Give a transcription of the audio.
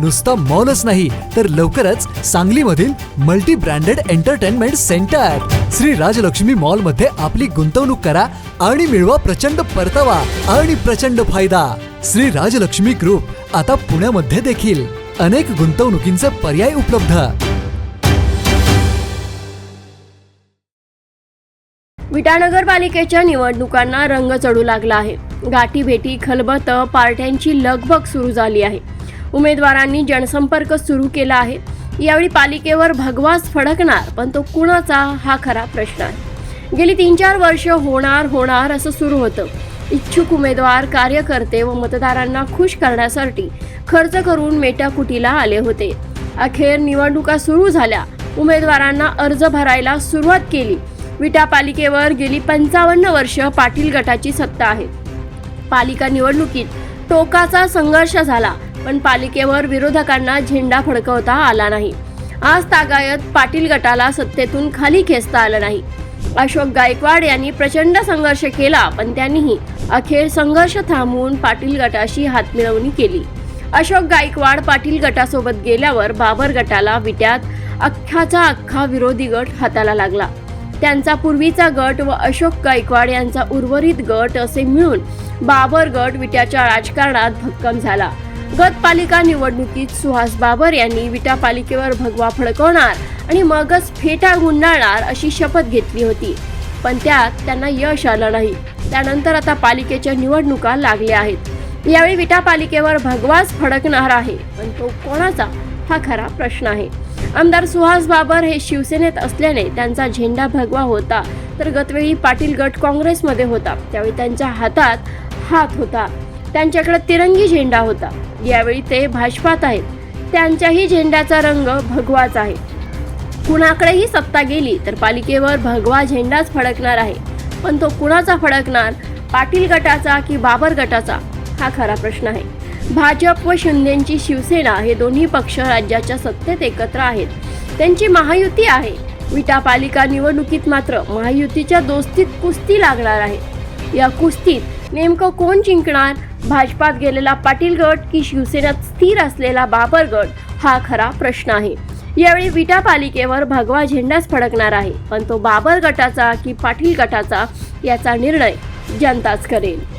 नुसता मॉलच नाही तर लवकरच सांगलीमधील multi branded entertainment centre Shri Rajalakshmi मॉलमध्ये आपली गुंतवणूक करा आणि मिळवा प्रचंड परतावा आणि प्रचंड फायदा. श्री राजलक्ष्मी ग्रुप आता पुण्यामध्ये देखील अनेक गुंतवणुकींचे पर्याय उपलब्ध. विटानगर पालिकेच्या निवडणुकांना रंग चढू लागला आहे. गाठी भेटी खलबत पार्ट्यांची लगबग सुरू झाली आहे. उमेदवारांनी जनसंपर्क सुरू केला आहे. यावेळी पालिकेवर भगवास फडकणार पण तो कुणाचा हा खरा प्रश्न आहे. गेली तीन चार वर्ष होणार होणार असं सुरू होतं. इच्छुक उमेदवार कार्यकर्ते व मतदारांना खुश करण्यासाठी खर्च करून मेटाकुटीला आले होते. अखेर निवडणुका सुरू झाल्या. उमेदवारांना अर्ज भरायला सुरुवात केली. विटा पालिकेवर गेली पंचावन्न वर्ष पाटील गटाची सत्ता आहे. पालिका निवडणुकीत टोकाचा संघर्ष झाला पण पालिकेवर विरोधकांना झेंडा फडकवता आला नाही. आज तागायत पाटील गटाला सत्तेतून खाली खेचता आलं नाही. अशोक गायकवाड यांनी प्रचंड संघर्ष केला पण त्यांनीही अखेर संघर्ष थांबवून पाटील गटाशी हातमिळवणी केली. अशोक गायकवाड पाटील गटासोबत गेल्यावर बाबर गटाला विट्यात अख्खाचा अख्खा विरोधी गट हाताला लागला. त्यांचा पूर्वीचा गट व अशोक गायकवाड यांचा उर्वरित गट असे मिळून बाबर गट विट्याच्या राजकारणात भक्कम झाला. गत पालिका निवडणुकीत सुहास बाबर यांनी विटा पालिकेवर भगवा फडकवणार आणि मगच फेटा गुंडाळणार अशी शपथ घेतली होती. पण त्यात त्यांना यश आलं नाही. त्यानंतर आता पालिकेच्या निवडणुका लागल्या आहेत. यावेळी विटा पालिकेवर भगवाच फडकणार आहे. पण तो कोणाचा? हा खरा प्रश्न आहे. आमदार सुहास बाबर हे शिवसेनेत असल्याने त्यांचा झेंडा भगवा होता. तर गतवेळी पाटील गट काँग्रेसमध्ये होता. त्यावेळी त्यांच्या हातात हात होता. त्यांच्याकडे तिरंगी झेंडा होता. यावेळी ते भाजपात आहेत. त्यांच्याही झेंड्याचा रंग भगवाच आहे. कुणाकडेही सत्ता गेली तर पालिकेवर भगवा झेंडाच फडकणार आहे. पण तो कुणाचा फडकणार? पाटील गटाचा की बाबर गटाचा? हा खरा प्रश्न आहे. भाजप व शिंदेची शिवसेना हे दोन्ही पक्ष राज्याच्या सत्तेत एकत्र आहेत. त्यांची महायुती आहे. विटा पालिका निवडणुकीत मात्र महायुतीच्या दोस्तीत कुस्ती लागणार आहे. या कुस्तीत नेमकं कोण जिंकणार? भाजपात गेलेला पाटील गट की शिवसेनेत स्थिर असलेला बाबर गट? हा खरा प्रश्न आहे. यावेळी विटा पालिकेवर भगवा झेंडाच फडकणार आहे. पण तो बाबर गटाचा की पाटील गटाचा याचा निर्णय जनताच करेल.